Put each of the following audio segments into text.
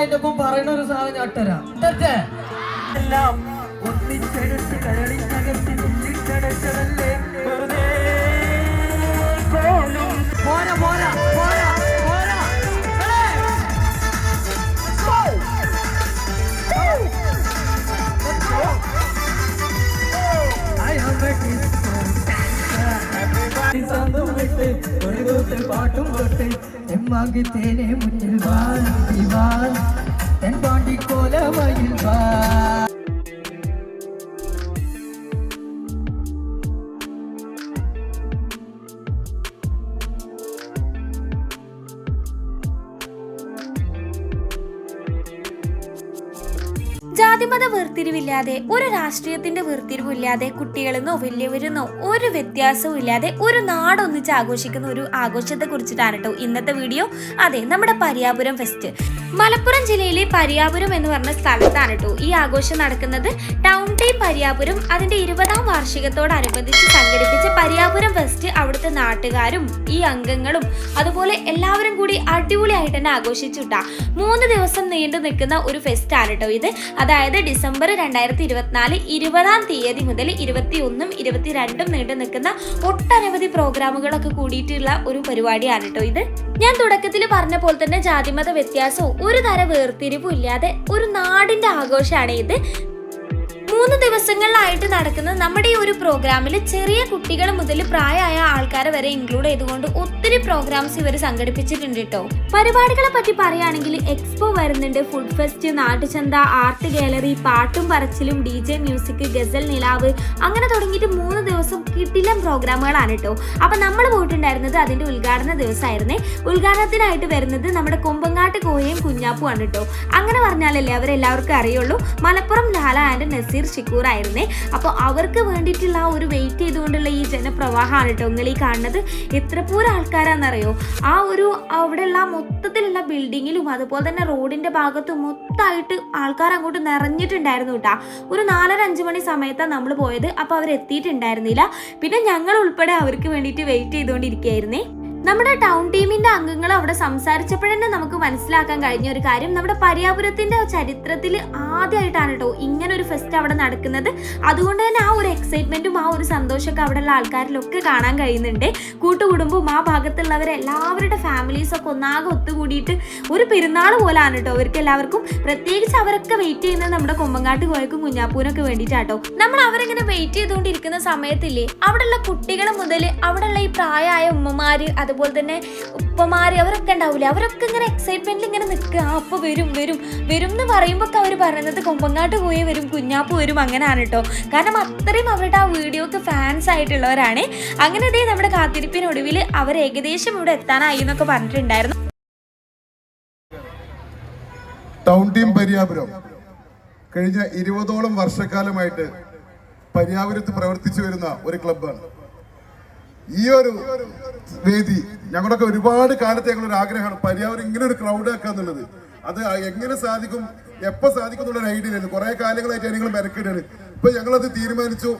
ഒപ്പം പറയുന്ന ഒരു സാധനം ഇട്ടേ എല്ലാം ഒന്നിച്ചെടുത്ത് കരളിനകത്ത് വെറുതെ പോരാ പോരാ പോരാ പോരാ. വിട്ട് ഒരു പാട്ടും. வாங்கு தேனே முன்னில் வாழ் வாழ் தென்பாண்டி கோல மயில் வாழ் ജാതിമത വേർതിരിവില്ലാതെ ഒരു രാഷ്ട്രീയത്തിന്റെ വേർതിരിവില്ലാതെ കുട്ടികളെന്നോ വലിയവരെന്നോ ഒരു വ്യത്യാസവും ഇല്ലാതെ ഒരു നാടൊന്നിച്ച് ആഘോഷിക്കുന്ന ഒരു ആഘോഷത്തെ കുറിച്ചിട്ടാണ് കേട്ടോ ഇന്നത്തെ വീഡിയോ. അതെ നമ്മുടെ പരിയാപുരം ഫെസ്റ്റ്. മലപ്പുറം ജില്ലയിലെ പരിയാപുരം എന്ന് പറഞ്ഞ സ്ഥലത്താണ് കേട്ടോ ഈ ആഘോഷം നടക്കുന്നത്. ടൗൺ ടൈം പരിയാപുരം അതിന്റെ ഇരുപതാം വാർഷികത്തോടനുബന്ധിച്ച് സംഘടിപ്പിച്ച പരിയാപുരം ഫെസ്റ്റ് അവിടുത്തെ നാട്ടുകാരും ഈ അംഗങ്ങളും അതുപോലെ എല്ലാവരും കൂടി അടിപൊളിയായിട്ട് തന്നെ ആഘോഷിച്ചുട്ടാ. മൂന്ന് ദിവസം നീണ്ടു നിൽക്കുന്ന ഒരു ഫെസ്റ്റാണ് കേട്ടോ ഇത്. അതായത് ഡിസംബർ രണ്ടായിരത്തി ഇരുപത്തിനാല് ഇരുപതാം തീയതി മുതൽ ഇരുപത്തി ഒന്നും ഇരുപത്തിരണ്ടും നീണ്ടു നിൽക്കുന്ന ഒട്ടനവധി പ്രോഗ്രാമുകളൊക്കെ കൂടിയിട്ടുള്ള ഒരു പരിപാടിയാണ് കേട്ടോ ഇത്. ഞാൻ തുടക്കത്തിൽ പറഞ്ഞ പോലെ തന്നെ ജാതിമത വ്യത്യാസവും ഒരു തര വേർതിരിവും ഇല്ലാതെ ഒരു നാടിന്റെ ആഘോഷമാണ് ഇത്. മൂന്ന് ദിവസങ്ങളിലായിട്ട് നടക്കുന്ന നമ്മുടെ ഈ ഒരു പ്രോഗ്രാമിൽ ചെറിയ കുട്ടികൾ മുതൽ പ്രായമായ ആൾക്കാരെ വരെ ഇൻക്ലൂഡ് ചെയ്തുകൊണ്ട് ഒത്തിരി പ്രോഗ്രാംസ് ഇവർ സംഘടിപ്പിച്ചിട്ടുണ്ട് കേട്ടോ പരിപാടികളെ പറ്റി പറയുകയാണെങ്കിൽ എക്സ്പോ വരുന്നുണ്ട്. ഫുഡ് ഫെസ്റ്റ് നാട്ടുചന്ത ആർട്ട് ഗാലറി പാട്ടും പറച്ചിലും ഡി ജെ മ്യൂസിക് ഗസൽ നിലാവ് അങ്ങനെ തുടങ്ങിയിട്ട് മൂന്ന് ദിവസം കിട്ടിലം പ്രോഗ്രാമുകളാണ് കേട്ടോ അപ്പൊ നമ്മൾ പോയിട്ടുണ്ടായിരുന്നത് അതിന്റെ ഉദ്ഘാടന ദിവസമായിരുന്നേ. ഉദ്ഘാടനത്തിനായിട്ട് വരുന്നത് നമ്മുടെ കൊമ്പങ്ങാട്ട് കോയയും കുഞ്ഞാപ്പുമാണ് കേട്ടോ അങ്ങനെ പറഞ്ഞാലല്ലേ അവരെല്ലാവർക്കും അറിയുള്ളൂ. മലപ്പുറം ലാല ആൻഡ് നസീർ ഷിക്കൂർ ആയിരുന്നേ അപ്പോൾ അവർക്ക് വേണ്ടിയിട്ടുള്ള ആ ഒരു വെയിറ്റ് ചെയ്തുകൊണ്ടുള്ള ഈ ജനപ്രവാഹമാണ് കേട്ടോ നിങ്ങൾ ഈ കാണുന്നത്. എത്ര പൂരം ആൾക്കാരാണെന്നറിയോ? ആ ഒരു അവിടെയുള്ള മൊത്തത്തിലുള്ള ബിൽഡിങ്ങിലും അതുപോലെ തന്നെ റോഡിന്റെ ഭാഗത്തും മൊത്തമായിട്ട് ആൾക്കാർ അങ്ങോട്ട് നിറഞ്ഞിട്ടുണ്ടായിരുന്നു കേട്ടാ. ഒരു നാലര അഞ്ച് മണി സമയത്താണ് നമ്മൾ പോയത്. അപ്പോൾ അവർ എത്തിയിട്ടുണ്ടായിരുന്നില്ല. പിന്നെ ഞങ്ങൾ ഉൾപ്പെടെ അവർക്ക് വേണ്ടിയിട്ട് വെയിറ്റ് ചെയ്തുകൊണ്ടിരിക്കുകയായിരുന്നേ. നമ്മുടെ ടൗൺ ടീമിന്റെ അംഗങ്ങൾ അവിടെ സംസാരിച്ചപ്പോഴന്നെ നമുക്ക് മനസ്സിലാക്കാൻ കഴിഞ്ഞ ഒരു കാര്യം. നമ്മുടെ പരിയാപുരത്തിന്റെ ചരിത്രത്തിൽ ആദ്യമായിട്ടാണ് കേട്ടോ ഇങ്ങനെ ഒരു ഫെസ്റ്റ് അവിടെ നടക്കുന്നത്. അതുകൊണ്ട് തന്നെ ആ ഒരു എക്സൈറ്റ്മെന്റും ആ ഒരു സന്തോഷമൊക്കെ അവിടെയുള്ള ആൾക്കാരിലൊക്കെ കാണാൻ കഴിയുന്നുണ്ട്. കൂട്ടുകുടുംബവും ആ ഭാഗത്തുള്ളവരെ എല്ലാവരുടെ ഫാമിലീസ് ഒക്കെ ഒന്നാകെ ഒത്തുകൂടിയിട്ട് ഒരു പെരുന്നാൾ പോലാണ് കേട്ടോ അവർക്ക് എല്ലാവർക്കും. പ്രത്യേകിച്ച് അവരൊക്കെ വെയിറ്റ് ചെയ്യുന്നത് നമ്മുടെ കൊമ്പങ്ങാട്ട് കോയക്കും കുഞ്ഞാപ്പൂനൊക്കെ വേണ്ടിയിട്ടാട്ടോ. നമ്മൾ അവരിങ്ങനെ വെയിറ്റ് ചെയ്തുകൊണ്ടിരിക്കുന്ന സമയത്തില്ലേ അവിടെയുള്ള കുട്ടികൾ മുതൽ അവിടെയുള്ള ഈ പ്രായമായ ഉമ്മമാര് അതുപോലെ തന്നെ ഉപ്പമാര് അവരൊക്കെ ഉണ്ടാവില്ലേ അവരൊക്കെ ഇങ്ങനെ എക്സൈറ്റ്മെന്റിൽ ഇങ്ങനെ നിൽക്കുക. അപ്പൊ വരും വരും വരും എന്ന് പറയുമ്പോൾ അവർ പറയുന്നത് കൊമ്പങ്ങാട്ട് പോയി വരും കുഞ്ഞാപ്പ് വരും അങ്ങനെയാണ് കേട്ടോ കാരണം അത്രയും അവരുടെ ആ വീഡിയോക്ക് ഫാൻസ് ആയിട്ടുള്ളവരാണ്. അങ്ങനെ അതേ നമ്മുടെ കാത്തിരിപ്പിനൊടുവിൽ അവർ ഏകദേശം ഇവിടെ എത്താനായി എന്നൊക്കെ പറഞ്ഞിട്ടുണ്ടായിരുന്നു. ടൗൺ ടീം പരിയാപുരം കഴിഞ്ഞ ഇരുപതോളം വർഷക്കാലമായിട്ട് പരിയാപുരത്ത് പ്രവർത്തിച്ചു വരുന്ന ഒരു ക്ലബ്ബാണ് ഈ ഒരു വേദി ഞങ്ങളൊക്കെ ഒരുപാട് കാലത്തെ ഞങ്ങളൊരു ആഗ്രഹമാണ് പര്യാവരം ഇങ്ങനെ ഒരു ക്രൗഡ് ആക്കുക എന്നുള്ളത്. അത് എങ്ങനെ സാധിക്കും എപ്പോ സാധിക്കും എന്നുള്ള ഐഡിയ ആയിരുന്നു കുറെ കാലങ്ങളായിട്ട് ഞങ്ങൾ മെരക്കിടുകയാണ് ഇപ്പൊ ഞങ്ങളത് തീരുമാനിച്ചു.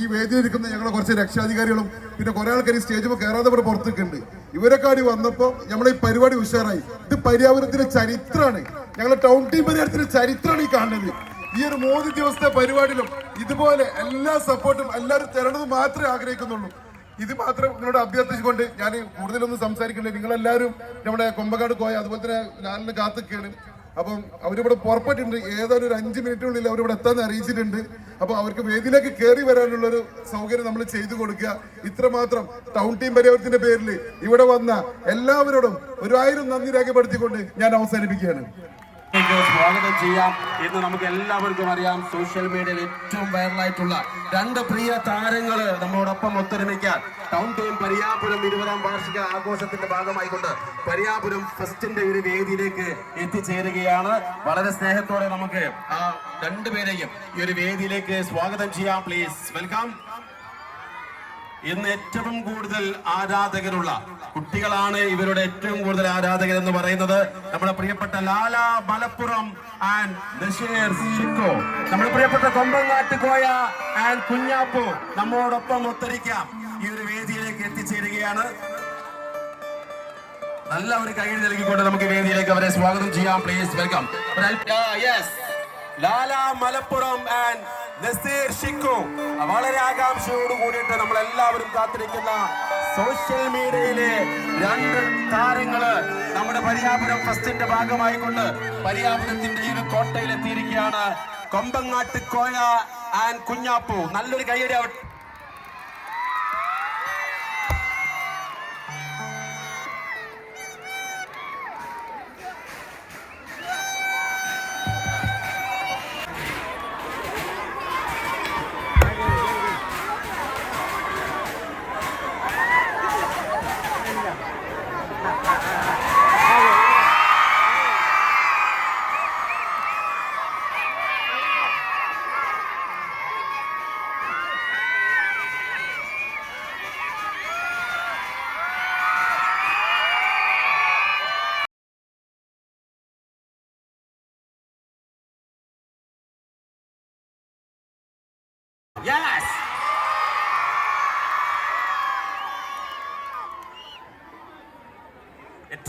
ഈ വേദിയിൽ ഇരിക്കുന്ന ഞങ്ങളെ കുറച്ച് രക്ഷാധികാരികളും പിന്നെ കുറെ ആൾക്കാർ ഈ സ്റ്റേജ് കയറാതെ ഇവിടെ പുറത്തേക്കുണ്ട്. ഇവരൊക്കെ അടി വന്നപ്പോ നമ്മളെ ഈ പരിപാടി ഉഷാറായി. ഇത് പര്യാവരണത്തിന്റെ ചരിത്രമാണ്. ഞങ്ങളെ ടൗൺ ടീം പരിഹാരത്തിന്റെ ചരിത്രമാണ് ഈ കാണുന്നത്. ഈ ഒരു മൂന്ന് ദിവസത്തെ പരിപാടിയിലും ഇതുപോലെ എല്ലാ സപ്പോർട്ടും എല്ലാവരും തരണമെന്ന് മാത്രമേ ആഗ്രഹിക്കുന്നുള്ളൂ. ഇത് മാത്രം നിങ്ങളോട് അഭ്യർത്ഥിച്ചുകൊണ്ട് ഞാൻ കൂടുതലൊന്നും സംസാരിക്കുന്നില്ല നിങ്ങളെല്ലാവരും നമ്മുടെ കൊമ്പക്കാട് കോയ അതുപോലെ തന്നെ ലാലിന് കാത്തൊക്കെയാണ്. അപ്പം അവരിവിടെ പുറപ്പെട്ടിട്ടുണ്ട്. ഏതൊരു അഞ്ച് മിനിറ്റിനുള്ളിൽ അവരിവിടെ എത്താന്ന് അറിയിച്ചിട്ടുണ്ട്. അപ്പൊ അവർക്ക് വേദിയിലേക്ക് കയറി വരാനുള്ള ഒരു സൗകര്യം നമ്മൾ ചെയ്തു കൊടുക്കുക. ഇത്രമാത്രം ടൗൺ ടീം പരിവർത്തിന്റെ പേരിൽ ഇവിടെ വന്ന എല്ലാവരോടും ഒരു ആയിരം നന്ദി രേഖപ്പെടുത്തിക്കൊണ്ട് ഞാൻ അവസാനിപ്പിക്കുകയാണ്. സ്വാഗതം ചെയ്യാം. ഇന്ന് നമുക്ക് എല്ലാവർക്കും അറിയാം സോഷ്യൽ മീഡിയയിൽ ഏറ്റവും വൈറലായിട്ടുള്ള രണ്ട് പ്രിയ താരങ്ങൾ നമ്മളോടൊപ്പം ഒത്തൊരുമിക്കാൻ. ടൗൺ ടീം പരിയാപുരം ഇരുപതാം വാർഷിക ആഘോഷത്തിന്റെ ഭാഗമായിക്കൊണ്ട് പരിയാപുരം ഫെസ്റ്റിന്റെ ഒരു വേദിയിലേക്ക് എത്തിച്ചേരുകയാണ്. വളരെ സ്നേഹത്തോടെ നമുക്ക് ആ രണ്ടുപേരെയും ഈ ഒരു വേദിയിലേക്ക് സ്വാഗതം ചെയ്യാം. പ്ലീസ് വെൽക്കം ഇന്ന് ഏറ്റവും കൂടുതൽ ആരാധകരുള്ള കുട്ടികളാണ് ഇവരുടെ ഏറ്റവും കൂടുതൽ ആരാധകർ എന്ന് പറയുന്നത്. നമ്മുടെ പ്രിയപ്പെട്ട ലാല മലപ്പുറം ആൻഡ് ബഷീർ ഷിക്കോ. നമ്മുടെ പ്രിയപ്പെട്ട കൊമ്പങ്ങാട്ട് കോയ ആൻഡ് കുഞ്ഞാപ്പു നമ്മോടൊപ്പം ഒത്തരിക്കാം. ഈ ഒരു വേദിയിലേക്ക് എത്തിച്ചേരുകയാണ്. നല്ല ഒരു കൈ നൽകിക്കൊണ്ട് നമുക്ക് വേദിയിലേക്ക് അവരെ സ്വാഗതം ചെയ്യാം. Please welcome Lala Malappuram and Naseer Shikku വളരെ ആകാംക്ഷയോട് കൂടിയിട്ട് നമ്മൾ എല്ലാവരും കാത്തിരിക്കുന്ന സോഷ്യൽ മീഡിയയിലെ രണ്ട് താരങ്ങൾ നമ്മുടെ പരിയാപുരം ഫസ്റ്റിന്റെ ഭാഗമായിക്കൊണ്ട് പരിയാപുരത്തിന്റെ ഈ ഒരു കോട്ടയിൽ എത്തിയിരിക്കുകയാണ് കൊമ്പങ്ങാട്ട് കോയ ആൻഡ് കുഞ്ഞാപ്പു. നല്ലൊരു കൈയടി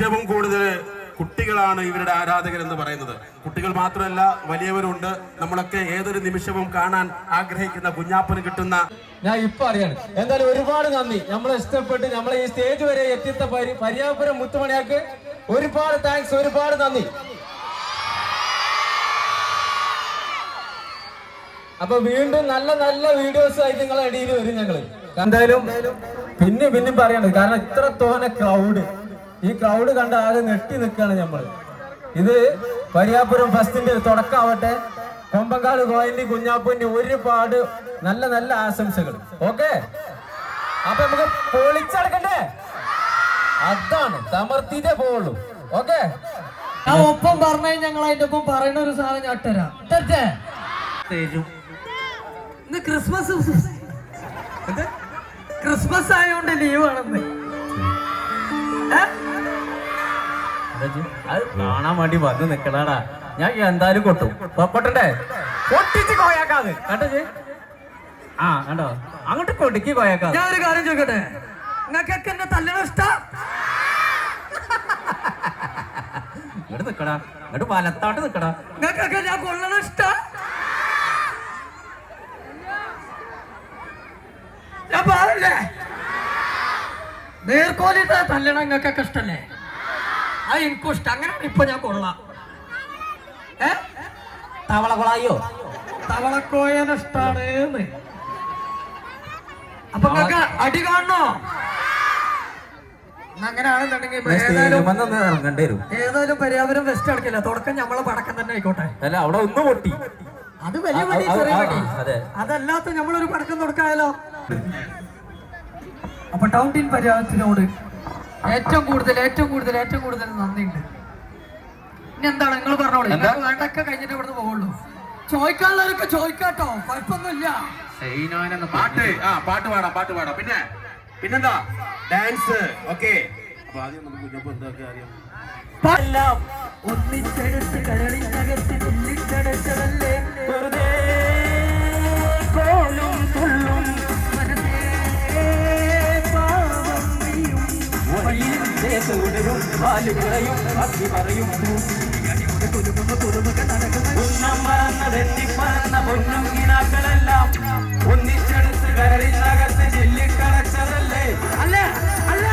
ഏറ്റവും കൂടുതൽ കുട്ടികളാണ് ഇവരുടെ ആരാധകർ എന്ന് പറയുന്നത്. കുട്ടികൾ മാത്രമല്ല വലിയവരുണ്ട്. നമ്മളൊക്കെ ഏതൊരു നിമിഷവും കാണാൻ ആഗ്രഹിക്കുന്ന കുഞ്ഞാപ്പന് കിട്ടുന്ന ഞാൻ ഇപ്പൊ അറിയാണ്. എന്തായാലും ഒരുപാട് നന്ദി. നമ്മളെ ഇഷ്ടപ്പെട്ട് നമ്മളെ ഈ സ്റ്റേജ് വരെ എത്തിത്ത പര്യാപുരം മുത്തുമണിയാക്ക് ഒരുപാട് താങ്ക്സ് ഒരുപാട് നന്ദി. അപ്പൊ വീണ്ടും നല്ല നല്ല വീഡിയോസ് ആയിട്ട് നിങ്ങളെ ഇടയിൽ വരും ഞങ്ങൾ. എന്തായാലും പിന്നെ പിന്നെ പറയണത് കാരണം ഇത്ര തോന ക്രൗഡ് ഈ ക്രൗഡ് കണ്ട ആകെ നെട്ടി നിൽക്കുകയാണ് നമ്മൾ ഇത് പരിയാപുരം ഫസ്റ്റിന്റെ തുടക്കമാവട്ടെ കൊമ്പങ്കാട് ഗോയന്റി കുഞ്ഞാപ്പൂന്റെ ഒരുപാട് നല്ല നല്ല ആശംസകൾ. ഓക്കെ അപ്പൊ നമുക്ക് പൊളിച്ചടക്കണ്ടേ അതാണ് തമർത്തിട്ടേ പോവുള്ളൂ. ഓക്കെ ഞാൻ ഒപ്പം പറഞ്ഞ ഞങ്ങൾ അതിന്റെ ഒപ്പം പറയുന്ന ഒരു സാധനം ഞാൻ തരും ക്രിസ്മസ്? ക്രിസ്മസ് ആയതുകൊണ്ട് ലീവ് ആണെന്ന്? അത് കാണാൻ വേണ്ടി വന്ന് നിക്കണാടാ. ഞാൻ എന്തായാലും കൊട്ടും. പൊട്ടണ്ടേ പൊട്ടിച്ച് കോയാക്കാന്ന്. കണ്ടോ ആ കണ്ടോ? അങ്ങോട്ട് കൊടുക്കി കോയാക്കാ ഞാൻ ഒരു കാര്യം ചോദിക്കട്ടെ? നിങ്ങൾക്കൊക്കെ എന്നെ തല്ലണ ഇഷ്ടം? ഇങ്ങോട്ട് നിക്കടാ. ഇങ്ങോട്ട് വലത്താട്ട് നിക്കടാ. നിങ്ങൾക്കൊക്കെ ഞാൻ കൊള്ളണ ഇഷ്ടം? ഞാൻ പാടില്ലേ നേർക്കോലിട്ട് തല്ലണ നിങ്ങൾക്കൊക്കെ ഇഷ്ടല്ലേ? അത് എനിക്കും ഇഷ്ടം. അങ്ങനെയാണ് ഇപ്പൊ ഞാൻ കൊള്ളാം. ഏ? തവള കൊളായോ തവളക്കോയന ഇഷ്ടാണ്. അപ്പൊ നിങ്ങക്ക് അടി കാണണോ? ഏതായാലും പര്യാപരം വെസ്റ്റ് അടക്കില്ല? തുടക്കം നമ്മളെ പടക്കം തന്നെ ആയിക്കോട്ടെ. അല്ല അവിടെ ഒന്ന് പൊട്ടി. അത് വലിയ വലിയ ചെറിയ. അതെ. അതല്ലാത്ത നമ്മളൊരു പടക്കം തുടക്കായാലോ അപ്പൊ ടൗൺ ടീം പര്യാവത്തിനോട് ഏറ്റവും കൂടുതൽ ഏറ്റവും കൂടുതൽ ഏറ്റവും കൂടുതൽ നന്ദിയുണ്ട്. ഇനി എന്താണ്? നിങ്ങൾ പറഞ്ഞോളൂ. വേണ്ടൊക്കെ കഴിഞ്ഞിട്ട് ഇവിടുന്ന് പോകുള്ളൂ ചോദിക്കാനുള്ളവരൊക്കെ ചോദിക്കാട്ടോ. കുഴപ്പമൊന്നുമില്ല. പാട്ട് ആ പാട്ട് പാടാം പാട്ട് പാടാം. പിന്നെ പിന്നെന്താ? Dance okay. അപ്പൊ ആദ്യം നമുക്ക് കുഞ്ഞപ്പോ എന്തൊക്കെ അറിയാം? എല്ലാം ഒന്നിച്ചെടുത്ത് കരളിനകത്ത് വെറുതെ കോലും തുള്ളും തുടരും വാലുകളയും അഗ്നി പറയും കുലുകുന്ന കുറുമുക നടക്കുന്ന പൊന്നും കിനാക്കളെല്ലാം ഒന്നിച്ചെടുത്ത് കരളിനകത്ത് ചെല്ലിക്കടച്ചതല്ലേ അല്ല അല്ല.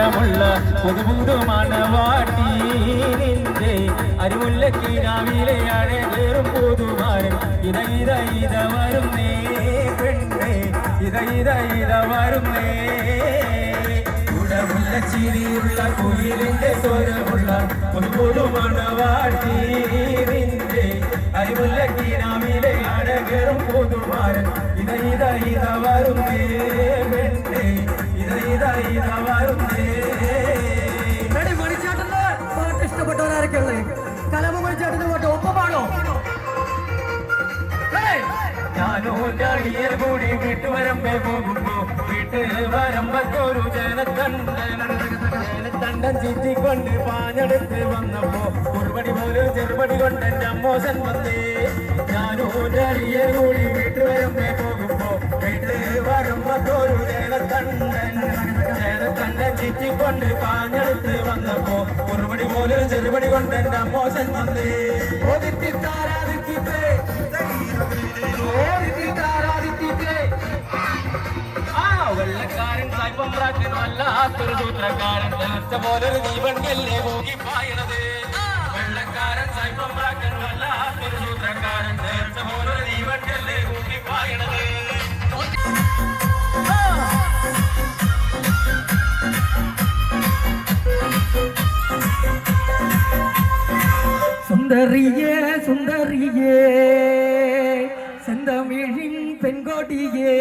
കുയിലിന്റെ സ്വരമുള്ള പുതുപുതു മണവാട്ടി നിന്റെ അരിമുല്ല കിനാവിലെ അഴകേറും പുതുമാരൻ ഇത ഇത ഇത വരുന്നേ പെണ്ണേ ഇത ഇത ഇത വരുന്നേ ഉടമുള്ള ചിരിയുള്ള കുയിലിന്റെ സ്വരമുള്ള പുതുപുതു മണവാട്ടി നിന്റെ അരിമുല്ല കിനാവിലെ അഴകേറും പുതുമാരൻ ഇത ഇത ഇത വരുന്നേ പെണ്ണേ മണിച്ചാട്ടന്റെ കൂടി വീട്ടുവരമ്പേ പോകുമ്പോ വീട്ടിൽ വരമ്പത്തൊരു പാഞ്ഞെടുത്ത് വന്നപ്പോ ഒരുപടി പോലെ ചെറുപടി കൊണ്ട് എന്റെ അമ്മോശൻ വന്നേ. ഞാനോ ചാടിയർ കൂടി വീട്ടുവരമ്പേ പോകുമ്പോ വീട്ടിൽ വരമ്പത്തൊരു ജനത്തണ്ടൻ ചീറ്റിക്കൊണ്ട് കാഞ്ഞെടുത്ത് വന്നപ്പോ ഒരുപടി പോലെ ചെറുപടി കൊണ്ട് എന്റെ അമ്മോശൻ വന്നേ. ഓദിത്തിത്താരാദിത്തിത്തേ വെള്ളക്കാരൻ സായിപ്പമ്പ്രാക്കൻ വല്ലാത്തൊരു സൂത്രക്കാരൻ. നേർച്ച പോലൊരു ദീപങ്കല്ലേ പോകി പായണത്? വെള്ളക്കാരൻ സായിപ്പമ്പ്രാക്കൻ വല്ലാത്തൊരു സൂത്രക്കാരൻ. നേർച്ച പോലൊരു കല്ലേ പോകി പായണത്? சுந்தரியே சுந்தரியே செந்தமிழின் பெண்கொடியே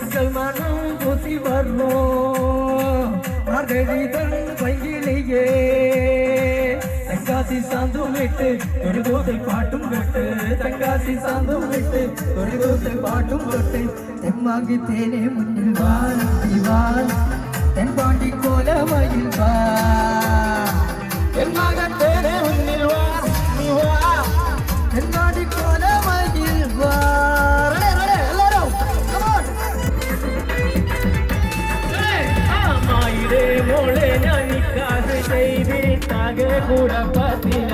உங்கள் மனம் பூசி வரணும் மார்கழிதன் பையிலேயே. தங்காசி சாந்தும் விட்டு ஒரு தூசை பாட்டும் விட்டு தங்காசி சாந்தும் விட்டு ஒரு தூசை பாட்டும் விட்டு தெம்மாங்கி தேனே முன்னில் வான் தென்பாண்டி கோல மயில் കൂടപ്പത്തിനായി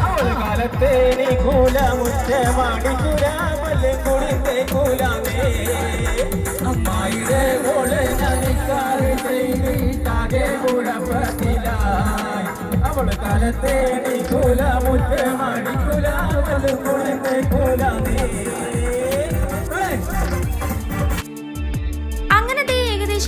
അവൾ കാലത്തെ നീ കൂലമുറ്റമാടി കുരാമല്ലേ കുടിത്തെ കൂലാമേ. അമ്മായിടെ മോളെ നിക്കാതെ ചെയ്തിട്ടാകെ കൂടപ്പത്തിനായി അവൾ കാലത്തെ നീ കൂലമുറ്റമാടി കുരാമല്ലേ കുടിത്തെ കൂലാമേ.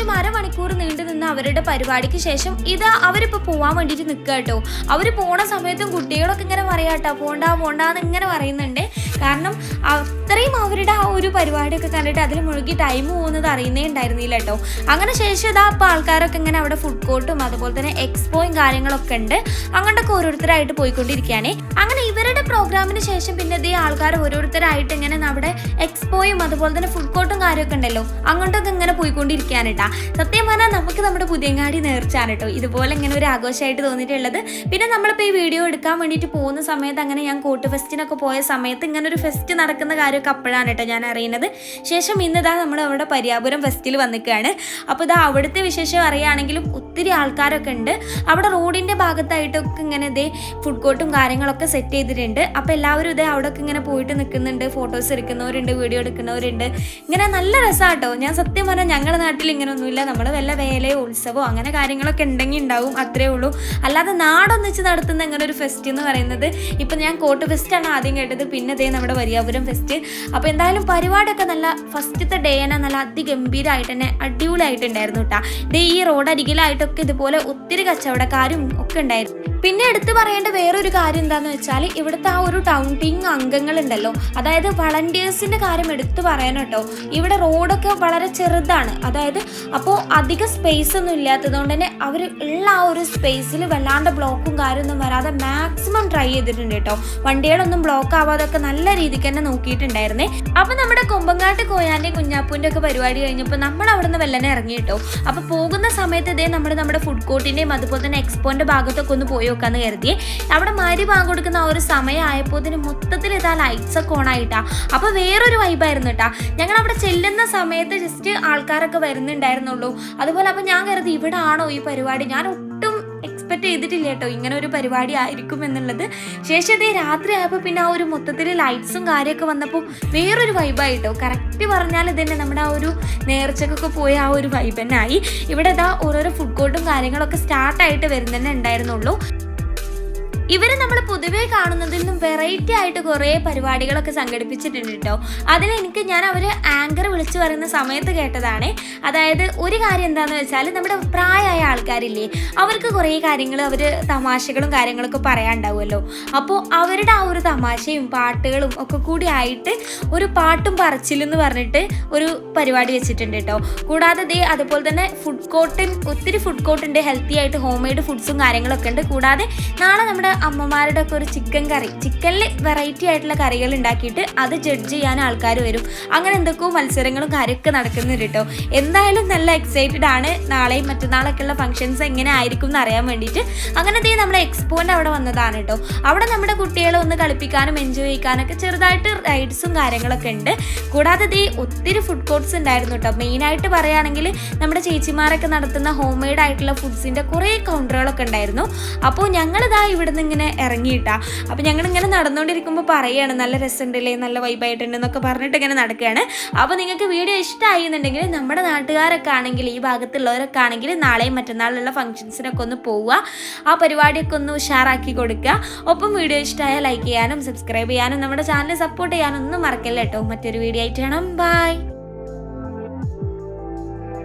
ഏകദേശം അരമണിക്കൂർ നീണ്ടു നിന്ന അവരുടെ പരിപാടിക്ക് ശേഷം ഇത് അവരിപ്പോ പോവാൻ വേണ്ടിയിട്ട് നിൽക്കുക കേട്ടോ അവർ പോണ സമയത്തും കുട്ടികളൊക്കെ ഇങ്ങനെ പറയാട്ടോ പോണ്ടാ പോണ്ടാന്ന് ഇങ്ങനെ പറയുന്നുണ്ട്. കാരണം അത്രയും അവരുടെ ആ ഒരു പരിപാടിയൊക്കെ കണ്ടിട്ട് അതിൽ മുഴുകി ടൈം പോകുന്നത് അറിയുന്നേ ഉണ്ടായിരുന്നില്ല കേട്ടോ അങ്ങനെ ശേഷം ഇതാ അപ്പോൾ ആൾക്കാരൊക്കെ ഇങ്ങനെ അവിടെ ഫുഡ് കോർട്ടും അതുപോലെ തന്നെ എക്സ്പോയും കാര്യങ്ങളൊക്കെ ഉണ്ട്. അങ്ങോട്ടൊക്കെ ഓരോരുത്തരായിട്ട് പോയിക്കൊണ്ടിരിക്കുകയാണ്. അങ്ങനെ ഇവരുടെ പ്രോഗ്രാമിന് ശേഷം പിന്നെ ഇതേ ആൾക്കാർ ഓരോരുത്തരായിട്ട് ഇങ്ങനെ നമ്മുടെ എക്സ്പോയും അതുപോലെ തന്നെ ഫുഡ് കോർട്ടും കാര്യമൊക്കെ ഉണ്ടല്ലോ. അങ്ങോട്ടൊക്കെ ഇങ്ങനെ പോയിക്കൊണ്ടിരിക്കുകയാണ് കേട്ടോ സത്യം പറഞ്ഞാൽ നമുക്ക് നമ്മുടെ പുതിയങ്ങാടി നേർച്ചാണ് കേട്ടോ ഇതുപോലെ ഇങ്ങനെ ഒരു ആഘോഷമായിട്ട് തോന്നിയിട്ടുള്ളത്. പിന്നെ നമ്മളിപ്പോൾ ഈ വീഡിയോ എടുക്കാൻ വേണ്ടിയിട്ട് പോകുന്ന സമയത്ത് അങ്ങനെ ഞാൻ കോട്ട് ഫെസ്റ്റിനൊക്കെ പോയ സമയത്ത് ഇങ്ങനെ ഒരു ഫെസ്റ്റ് നടക്കുന്ന കാര്യമൊക്കെ അപ്പോഴാണ് കേട്ടോ ഞാൻ അറിയുന്നത്. ശേഷം ഇന്ന് ഇതാ നമ്മൾ അവിടെ പരിയാപുരം ഫെസ്റ്റിൽ വന്നിക്കുകയാണ് അപ്പോൾ ഇതാ അവിടുത്തെ വിശേഷം അറിയുകയാണെങ്കിലും ഒത്തിരി ആൾക്കാരൊക്കെ ഉണ്ട്. അവിടെ റോഡിന്റെ ഭാഗത്തായിട്ടൊക്കെ ഇങ്ങനെ ഇതേ ഫുഡ് കോർട്ടും കാര്യങ്ങളൊക്കെ സെറ്റ് ചെയ്തിട്ടുണ്ട്. അപ്പോൾ എല്ലാവരും ഇതേ അവിടെയൊക്കെ ഇങ്ങനെ പോയിട്ട് നിൽക്കുന്നുണ്ട്. ഫോട്ടോസ് എടുക്കുന്നവരുണ്ട് വീഡിയോ എടുക്കുന്നവരുണ്ട്. ഇങ്ങനെ നല്ല രസമാട്ടോ ഞാൻ സത്യം പറഞ്ഞാൽ ഞങ്ങളുടെ നാട്ടിൽ ഇങ്ങനെ ഒന്നുമില്ല. നമ്മൾ വല്ല വേലയോ ഉത്സവമോ അങ്ങനെ കാര്യങ്ങളൊക്കെ ഉണ്ടെങ്കിൽ ഉണ്ടാവും അത്രേ ഉള്ളൂ. അല്ലാതെ നാടൊന്നിച്ച് നടത്തുന്ന ഇങ്ങനെ ഒരു ഫെസ്റ്റ് എന്ന് പറയുന്നത് ഇപ്പം ഞാൻ കോട്ട് ഫെസ്റ്റാണ് ആദ്യം കേട്ടത്. പിന്നെ ദേ നമ്മുടെ വരിയാപുരം ഫെസ്റ്റ് അപ്പോൾ എന്തായാലും പരിപാടിയൊക്കെ നല്ല ഫസ്റ്റത്തെ ഡേ തന്നെ നല്ല അതിഗംഭീരമായിട്ട് തന്നെ അടിപൊളിയായിട്ടുണ്ടായിരുന്നു കേട്ടോ ദേ ഈ റോഡ് അരികിലായിട്ടൊക്കെ ഇതുപോലെ ഒത്തിരി കച്ചവടക്കാരും ഒക്കെ ഉണ്ടായിരുന്നു പിന്നെ എടുത്തു പറയേണ്ട വേറൊരു കാര്യം എന്താണെന്ന് വെച്ചാൽ ഇവിടുത്തെ ആ ഒരു ടൗൺ ടീം അംഗങ്ങളുണ്ടല്ലോ. അതായത് വളണ്ടിയേഴ്സിന്റെ കാര്യം എടുത്തു പറയാൻ കേട്ടോ ഇവിടെ റോഡൊക്കെ വളരെ ചെറുതാണ്. അതായത് അപ്പോൾ അധിക സ്പേസ് ഒന്നും ഇല്ലാത്തതുകൊണ്ട് തന്നെ അവർ ഉള്ള ആ ഒരു സ്പേസിൽ വല്ലാണ്ട് ബ്ലോക്കും കാര്യമൊന്നും വരാതെ മാക്സിമം ട്രൈ ചെയ്തിട്ടുണ്ട് കേട്ടോ വണ്ടികളൊന്നും ബ്ലോക്ക് ആവാതൊക്കെ നല്ല നല്ല രീതിക്ക് തന്നെ നോക്കിയിട്ടുണ്ടായിരുന്നേ. അപ്പൊ നമ്മുടെ കൊമ്പങ്ങാട്ട് കോയാന്റെ കുഞ്ഞാപ്പൂന്റെ ഒക്കെ പരിപാടി കഴിഞ്ഞപ്പോൾ നമ്മൾ അവിടെ നിന്ന് വെല്ലനെ ഇറങ്ങി കേട്ടോ. അപ്പൊ പോകുന്ന സമയത്ത് ഇതേ നമ്മൾ നമ്മുടെ ഫുഡ് കോർട്ടിന്റെയും അതുപോലെ തന്നെ എക്സ്പോന്റെ ഭാഗത്തൊക്കെ ഒന്ന് പോയി നോക്കാന്ന് കരുതി. അവിടെ മാരി ബാങ്ക് കൊടുക്കുന്ന ആ ഒരു സമയമായപ്പോൾ ഇതിന് മൊത്തത്തിൽ ഇതാ ലൈറ്റ്സ് ഒക്കെ ഓൺ ആയിട്ടാ. അപ്പൊ വേറൊരു വൈബായിരുന്നു കേട്ടാ ഞങ്ങൾ അവിടെ ചെല്ലുന്ന സമയത്ത് ജസ്റ്റ് ആൾക്കാരൊക്കെ വരുന്നുണ്ടായിരുന്നുള്ളൂ. അതുപോലെ അപ്പൊ ഞാൻ കരുതി ഇവിടെ ആണോ ഈ പരിപാടി? ഞാൻ എക്സ്പെക്ട് ചെയ്തിട്ടില്ല കേട്ടോ. ഇങ്ങനെ ഒരു പരിപാടി ആയിരിക്കും എന്നുള്ളത്. ശേഷം അതേ രാത്രി ആയപ്പോൾ പിന്നെ ആ ഒരു മൊത്തത്തിൽ ലൈറ്റ്സും കാര്യമൊക്കെ വന്നപ്പോൾ വേറൊരു വൈബായിട്ടോ കറക്റ്റ് പറഞ്ഞാൽ ഇതന്നെ നമ്മുടെ ആ ഒരു നേർച്ചക്കൊക്കെ പോയ ആ ഒരു വൈബ് തന്നെ ആയി. ഇവിടെ ഇതാ ഓരോരോ ഫുഡ് കോർട്ടും കാര്യങ്ങളൊക്കെ സ്റ്റാർട്ടായിട്ട് വരുന്നതന്നെ ഉണ്ടായിരുന്നുള്ളൂ. ഇവർ നമ്മൾ പൊതുവേ കാണുന്നതിൽ നിന്നും വെറൈറ്റി ആയിട്ട് കുറേ പരിപാടികളൊക്കെ സംഘടിപ്പിച്ചിട്ടുണ്ട് കേട്ടോ അതിൽ എനിക്ക് ഞാൻ അവർ ആങ്കർ വിളിച്ചു പറയുന്ന സമയത്ത് കേട്ടതാണ്. അതായത് ഒരു കാര്യം എന്താണെന്ന് വെച്ചാൽ നമ്മുടെ പ്രായമായ ആൾക്കാരില്ലേ അവർക്ക് കുറേ കാര്യങ്ങൾ അവർ തമാശകളും കാര്യങ്ങളൊക്കെ പറയാനുണ്ടാവുമല്ലോ അപ്പോൾ അവരുടെ ആ ഒരു തമാശയും പാട്ടുകളും ഒക്കെ കൂടി ആയിട്ട് ഒരു പാട്ടും പറച്ചിലെന്ന് പറഞ്ഞിട്ട് ഒരു പരിപാടി വെച്ചിട്ടുണ്ട് കേട്ടോ കൂടാതെ ദേ അതുപോലെ തന്നെ ഫുഡ് കോർട്ടും ഒത്തിരി ഫുഡ് കോർട്ടുണ്ട് ഹെൽത്തി ആയിട്ട് ഹോം മെയ്ഡ് ഫുഡ്സും കാര്യങ്ങളൊക്കെ ഉണ്ട്. കൂടാതെ നാളെ നമ്മുടെ അമ്മമാരുടെ ഒക്കെ ഒരു ചിക്കൻ കറി. ചിക്കനിൽ വെറൈറ്റി ആയിട്ടുള്ള കറികൾ ഉണ്ടാക്കിയിട്ട് അത് ജഡ്ജ് ചെയ്യാൻ ആൾക്കാർ വരും. അങ്ങനെ എന്തൊക്കെയോ മത്സരങ്ങളും കാര്യമൊക്കെ നടക്കുന്നുണ്ട് കേട്ടോ എന്തായാലും നല്ല എക്സൈറ്റഡ് ആണ്. നാളെയും മറ്റന്നാളൊക്കെ ഉള്ള ഫംഗ്ഷൻസ് എങ്ങനെ ആയിരിക്കും എന്ന് അറിയാൻ വേണ്ടിയിട്ട്. അങ്ങനെ ദേ നമ്മുടെ എക്സ്പോന്റെ അവിടെ വന്നതാണ് കേട്ടോ അവിടെ നമ്മുടെ കുട്ടികളെ ഒന്ന് കളിപ്പിക്കാനും എൻജോയ് ചെയ്യിക്കാനൊക്കെ ചെറുതായിട്ട് റൈഡ്സും കാര്യങ്ങളൊക്കെ ഉണ്ട്. കൂടാതെ ദേ ഒത്തിരി ഫുഡ് കോർട്ട്സ് ഉണ്ടായിരുന്നു കേട്ടോ മെയിനായിട്ട് പറയുകയാണെങ്കിൽ നമ്മുടെ ചേച്ചിമാരൊക്കെ നടത്തുന്ന ഹോം മെയ്ഡ് ആയിട്ടുള്ള ഫുഡ്സിന്റെ കുറേ കൗണ്ടറുകളൊക്കെ ഉണ്ടായിരുന്നു. അപ്പോൾ ഞങ്ങളിതാ ഇവിടുന്ന് ഇങ്ങനെ ഇറങ്ങിയിട്ടാ. അപ്പോൾ ഞങ്ങൾ ഇങ്ങനെ നടന്നുകൊണ്ടിരിക്കുമ്പോൾ പറയുകയാണ് നല്ല രസമുണ്ടല്ലേ നല്ല വൈബായിട്ടുണ്ട് എന്നൊക്കെ പറഞ്ഞിട്ട് ഇങ്ങനെ നടക്കുകയാണ്. അപ്പോൾ നിങ്ങൾക്ക് വീഡിയോ ഇഷ്ടമായി എന്നുണ്ടെങ്കിൽ നമ്മുടെ നാട്ടുകാരൊക്കെ ആണെങ്കിൽ ഈ ഭാഗത്തുള്ളവരൊക്കെ ആണെങ്കിൽ നാളെയും മറ്റന്നാളുള്ള ഫംഗ്ഷൻസിനൊക്കെ ഒന്ന് പോവുക. ആ പരിപാടിയൊക്കെ ഒന്ന് ഉഷാറാക്കി കൊടുക്കുക. ഒപ്പം വീഡിയോ ഇഷ്ടമായ ലൈക്ക് ചെയ്യാനും സബ്സ്ക്രൈബ് ചെയ്യാനും നമ്മുടെ ചാനൽ സപ്പോർട്ട് ചെയ്യാനും ഒന്നും മറക്കല്ല കേട്ടോ മറ്റൊരു വീഡിയോ ആയിട്ട് കാണാം. ബൈ